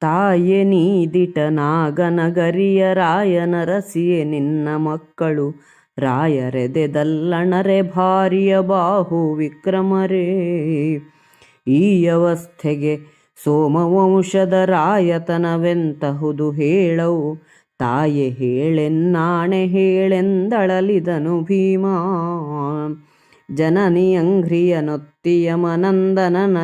ತಾಯೆ ನೀದಿಟ ನಾಗನಗರಿಯ ರಾಯನ ರಸಿಯೆ ನಿನ್ನ ಮಕ್ಕಳು. ರಾಯರೆದೆದಲ್ಲಣರೆ ಭಾರಿಯ ಬಾಹು ವಿಕ್ರಮರೇ. ಈ ಅವಸ್ಥೆಗೆ ಸೋಮವಂಶದ ರಾಯತನವೆಂತಹುದು ಹೇಳವು. ತಾಯೆ ಹೇಳೆನ್ನಾಣೆ ಹೇಳೆಂದಳಲಿದನು ಭೀಮಾ. ಜನನಿಯಂಘ್ರಿಯ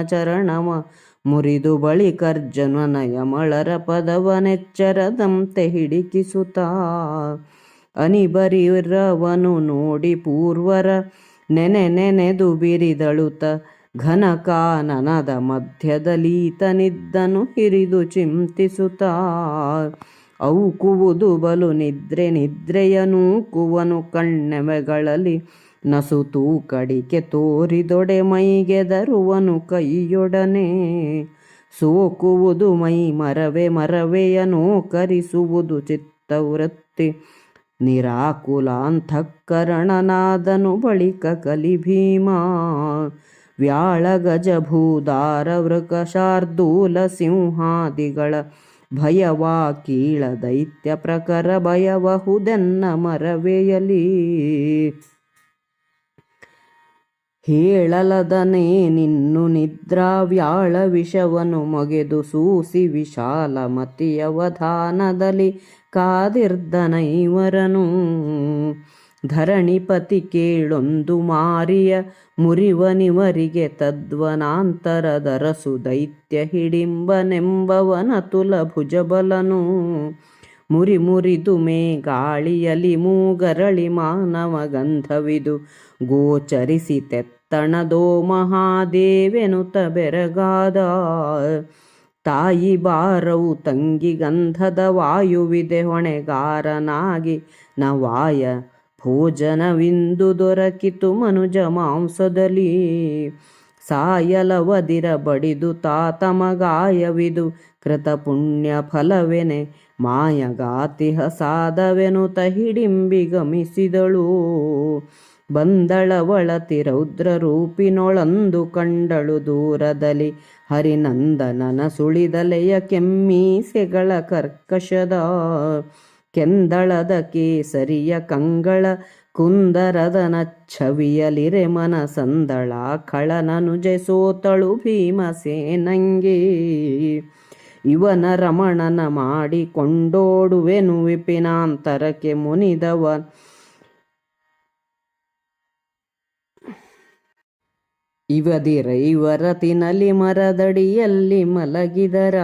ಚರಣಮ ಮುರಿದು ಬಳಿಕರ್ಜುನನ ಯಮಳರ ಪದವನೆಚ್ಚರದಂತೆ ಹಿಡಿಕಿಸುತ್ತಾ ಅನಿಬರಿರವನು ನೋಡಿ ಪೂರ್ವರ ನೆನೆ ನೆನೆದು ಬಿರಿದಳುತ ಘನ ಕಾನನದ ಮಧ್ಯದಲೀತನಿದ್ದನು ಹಿರಿದು ಚಿಂತಿಸುತ್ತಾ. ಕುವುದು ಬಲು ನಿದ್ರೆ ನಿದ್ರೆಯ ನೂಕುವನು ಕಣ್ಣೆಮೆಗಳಲ್ಲಿ ನಸುತೂ ತೂಕಡಿಕೆ ತೋರಿದೊಡೆ ಮೈಗೆದರುವನು ಕೈಯೊಡನೆ. ಸೋಕುವುದು ಮೈ ಮರವೆ ಮರವೆಯನು ಕರಿಸುವುದು ಚಿತ್ತವೃತ್ತಿ. ನಿರಾಕುಲಾಂತಃಕರಣನಾದನು ಬಳಿಕ ಕಲಿ ಭೀಮಾ ವ್ಯಾಳ ಗಜ ಭೂದಾರ ವೃಕ ಶಾರ್ದೂಲ ಸಿಂಹಾದಿಗಳ ಭಯವಾ ಕೀಳ ದೈತ್ಯ ಪ್ರಕರ ಭಯವಹುದೆನ್ನ ಮರವೆಯಲಿ. ಹೇಳಲದನೇ ನಿನ್ನು ನಿದ್ರಾ ವ್ಯಾಳ ವಿಷವನು ಮೊಗೆದು ಸೂಸಿ ವಿಶಾಲ ಮತಿಯವಧಾನದಲ್ಲಿ ಕಾದಿರ್ದನೈವರನು ಧರಣಿಪತಿ ಕೇಳೊಂದು ಮಾರಿಯ ಮುರಿವನಿವರಿಗೆ ತದ್ವನಾಂತರದರಸು ದೈತ್ಯ ಹಿಡಿಂಬನೆಂಬವನ ತುಲ ಭುಜಬಲನು. ಮುರಿ ಮುರಿದು ಮೇ ಗಾಳಿಯಲಿ ಮೂಗರಳಿ ಮಾನವ ಗಂಧವಿದು ಗೋಚರಿಸಿ ತೆತ್ತಣದೋ ಮಹಾದೇವೆನುತ ಬೆರಗಾದ. ತಾಯಿ ಬಾರವು ತಂಗಿ ಗಂಧದ ವಾಯುವಿದೆ, ಹೊಣೆಗಾರನಾಗಿ ನವಾಯ ಭೋಜನವಿಂದು ದೊರಕಿತು ಮನುಜ ಮಾಂಸದಲ್ಲಿ. ಸಾಯಲವದಿರ ಬಡಿದು ತಾತಮಗಾಯವಿದು ಕೃತ ಪುಣ್ಯ ಫಲವೆನೆ ಮಾಯಗಾತಿಹ ಸಾಧವೆನುತ ಹಿಡಿಂಬಿ ಗಮಿಸಿದಳು ಬಂದಳವಳತಿ ರೌದ್ರ ರೂಪಿನೊಳಂದು ಕಂಡಳು ದೂರದಲ್ಲಿ ಹರಿನಂದನನ ಸುಳಿದಲೆಯ ಕೆಮ್ಮೀಸೆಗಳ ಕರ್ಕಶದ ಕೆಂದಳದ ಕೇಸರಿಯ ಕಂಗಳ ಕುಂದರದನ ಛವಿಯಲಿರೆ ಮನಸಂದಳ ಖಳನನುಜೆ ಸೋತಳು ಭೀಮಸೇನಂಗೆ. ಇವನ ರಮಣನ ಮಾಡಿಕೊಂಡೋಡುವೆನು ವಿಪಿನಾಂತರಕ್ಕೆ ಮುನಿದವ ಇವದಿರೈವರ ತಿನಲಿ ಮರದಡಿಯಲ್ಲಿ ಮಲಗಿದರ.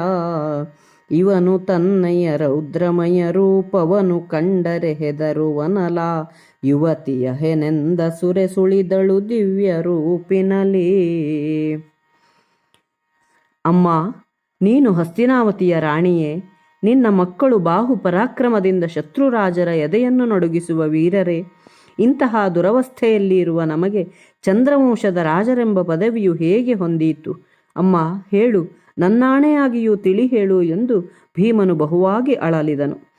ಇವನು ತನ್ನಯ್ಯ ರೌದ್ರಮಯ ರೂಪವನು ಕಂಡರೆ ಹೆದರುವನಲ. ಯುವತಿಯ ಹೆನೆಂದ ಸುರೆ ಸುಳಿದಳು ದಿವ್ಯ ರೂಪಿನಲಿ. ಅಮ್ಮ, ನೀನು ಹಸ್ತಿನಾವತಿಯ ರಾಣಿಯೇ, ನಿನ್ನ ಮಕ್ಕಳು ಬಾಹು ಪರಾಕ್ರಮದಿಂದ ಶತ್ರುರಾಜರ ಎದೆಯನ್ನು ನಡುಗಿಸುವ ವೀರರೇ ಇಂತಹ ದುರವಸ್ಥೆಯಲ್ಲಿ ಇರುವ ನಮಗೆ ಚಂದ್ರವಂಶದ ರಾಜರೆಂಬ ಪದವಿಯು ಹೇಗೆ ಹೊಂದೀತು? ಅಮ್ಮ, ಹೇಳು. ನನ್ನಾಣೆಯಾಗಿಯೂ ತಿಳಿ ಹೇಳು ಎಂದು ಭೀಮನು ಬಹುವಾಗಿ ಅಳಲಿದನು.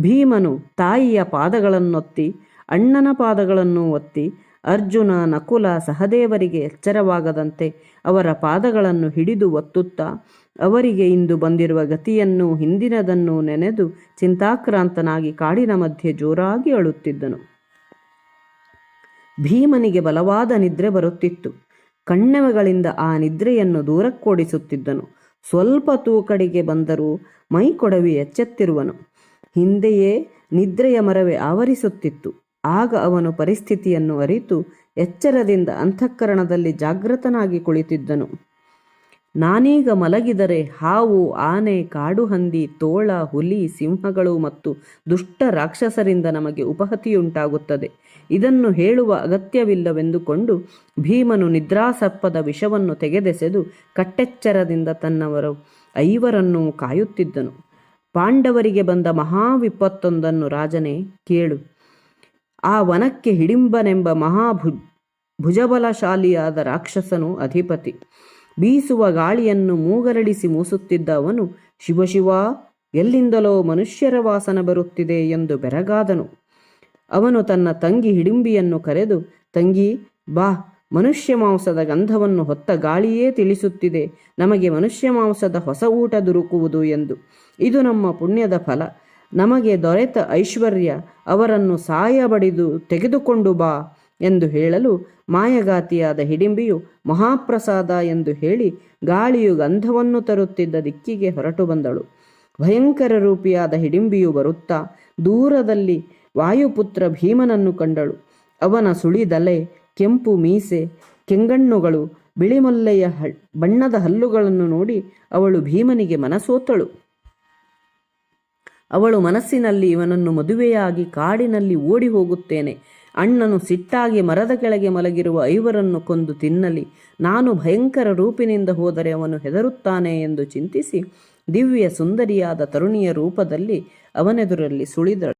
ಭೀಮನು ತಾಯಿಯ ಪಾದಗಳನ್ನೊತ್ತಿ, ಅಣ್ಣನ ಪಾದಗಳನ್ನು ಒತ್ತಿ, ಅರ್ಜುನ, ನಕುಲ, ಸಹದೇವರಿಗೆ ಎಚ್ಚರವಾಗದಂತೆ ಅವರ ಪಾದಗಳನ್ನು ಹಿಡಿದು ಒತ್ತುತ್ತಾ, ಅವರಿಗೆ ಇಂದು ಬಂದಿರುವ ಗತಿಯನ್ನು ಹಿಂದಿನದನ್ನು ನೆನೆದು ಚಿಂತಾಕ್ರಾಂತನಾಗಿ ಕಾಡಿನ ಮಧ್ಯೆ ಜೋರಾಗಿ ಅಳುತ್ತಿದ್ದನು. ಭೀಮನಿಗೆ ಬಲವಾದ ನಿದ್ರೆ ಬರುತ್ತಿತ್ತು. ಕಣ್ಣೆವಗಳಿಂದ ಆ ನಿದ್ರೆಯನ್ನು ದೂರಕ್ಕೋಡಿಸುತ್ತಿದ್ದನು. ಸ್ವಲ್ಪ ತೂಕಡಿಗೆ ಬಂದರೂ ಮೈಕೊಡವಿ ಎಚ್ಚೆತ್ತಿರುವನು. ಹಿಂದೆಯೇ ನಿದ್ರೆಯ ಮರವೇ ಆವರಿಸುತ್ತಿತ್ತು. ಆಗ ಅವನು ಪರಿಸ್ಥಿತಿಯನ್ನು ಅರಿತು ಎಚ್ಚರದಿಂದ ಅಂತಃಕರಣದಲ್ಲಿ ಜಾಗೃತನಾಗಿ ಕುಳಿತಿದ್ದನು. ನಾನೀಗ ಮಲಗಿದರೆ ಹಾವು, ಆನೆ, ಕಾಡು ಹಂದಿ, ತೋಳ, ಹುಲಿ, ಸಿಂಹಗಳು ಮತ್ತು ದುಷ್ಟ ರಾಕ್ಷಸರಿಂದ ನಮಗೆ ಉಪಹತಿಯುಂಟಾಗುತ್ತದೆ. ಇದನ್ನು ಹೇಳುವ ಅಗತ್ಯವಿಲ್ಲವೆಂದುಕೊಂಡು ಭೀಮನು ನಿದ್ರಾಸರ್ಪದ ವಿಷವನ್ನು ತೆಗೆದೆಸೆದು ಕಟ್ಟೆಚ್ಚರದಿಂದ ತನ್ನವರು ಐವರನ್ನು ಕಾಯುತ್ತಿದ್ದನು. ಪಾಂಡವರಿಗೆ ಬಂದ ಮಹಾವಿಪತ್ತೊಂದನ್ನು ರಾಜನೇ ಕೇಳು. ಆ ವನಕ್ಕೆ ಹಿಡಿಂಬನೆಂಬ ಮಹಾಭು, ಭುಜಬಲಶಾಲಿಯಾದ ರಾಕ್ಷಸನು ಅಧಿಪತಿ. ಬೀಸುವ ಗಾಳಿಯನ್ನು ಮೂಗರಳಿಸಿ ಮೂಸುತ್ತಿದ್ದ ಅವನು ಶಿವಶಿವ ಎಲ್ಲಿಂದಲೋ ಮನುಷ್ಯರ ವಾಸನ ಬರುತ್ತಿದೆ ಎಂದು ಬೆರಗಾದನು. ಅವನು ತನ್ನ ತಂಗಿ ಹಿಡಿಂಬಿಯನ್ನು ಕರೆದು, ತಂಗಿ, ಬಾ, ಮನುಷ್ಯ ಮಾಂಸದ ಗಂಧವನ್ನು ಹೊತ್ತ ಗಾಳಿಯೇ ತಿಳಿಸುತ್ತಿದೆ, ನಮಗೆ ಮನುಷ್ಯ ಮಾಂಸದ ಹೊಸ ಊಟ ದುರುಕುವುದು ಎಂದು. ಇದು ನಮ್ಮ ಪುಣ್ಯದ ಫಲ. ನಮಗೆ ದೊರೆತ ಐಶ್ವರ್ಯ, ಅವರನ್ನು ಸಾಯ ಬಡಿದು ತೆಗೆದುಕೊಂಡು ಬಾ ಎಂದು ಹೇಳಲು ಮಾಯಗಾತಿಯಾದ ಹಿಡಿಂಬಿಯು ಮಹಾಪ್ರಸಾದ ಎಂದು ಹೇಳಿ ಗಾಳಿಯು ಗಂಧವನ್ನು ತರುತ್ತಿದ್ದ ದಿಕ್ಕಿಗೆ ಹೊರಟು ಬಂದಳು. ಭಯಂಕರ ರೂಪಿಯಾದ ಹಿಡಿಂಬಿಯು ಬರುತ್ತಾ ದೂರದಲ್ಲಿ ವಾಯುಪುತ್ರ ಭೀಮನನ್ನು ಕಂಡಳು. ಅವನ ಸುಳಿದಲೆ ಕೆಂಪು ಮೀಸೆ, ಕೆಂಗಣ್ಣುಗಳು, ಬಿಳಿಮೊಲ್ಲೆಯ ಹ ಬಣ್ಣದ ಹಲ್ಲುಗಳನ್ನು ನೋಡಿ ಅವಳು ಭೀಮನಿಗೆ ಮನಸೋತಳು. ಅವಳು ಮನಸ್ಸಿನಲ್ಲಿ ಇವನನ್ನು ಮದುವೆಯಾಗಿ ಕಾಡಿನಲ್ಲಿ ಓಡಿ ಹೋಗುತ್ತೇನೆ. ಅಣ್ಣನು ಸಿಟ್ಟಾಗಿ ಮರದ ಕೆಳಗೆ ಮಲಗಿರುವ ಐವರನ್ನು ಕೊಂದು ತಿನ್ನಲಿ. ನಾನು ಭಯಂಕರ ರೂಪಿನಿಂದ ಹೋದರೆ ಅವನು ಹೆದರುತ್ತಾನೆ ಎಂದು ಚಿಂತಿಸಿ ದಿವ್ಯ ಸುಂದರಿಯಾದ ತರುಣಿಯ ರೂಪದಲ್ಲಿ ಅವನೆದುರಲ್ಲಿ ಸುಳಿದಳು.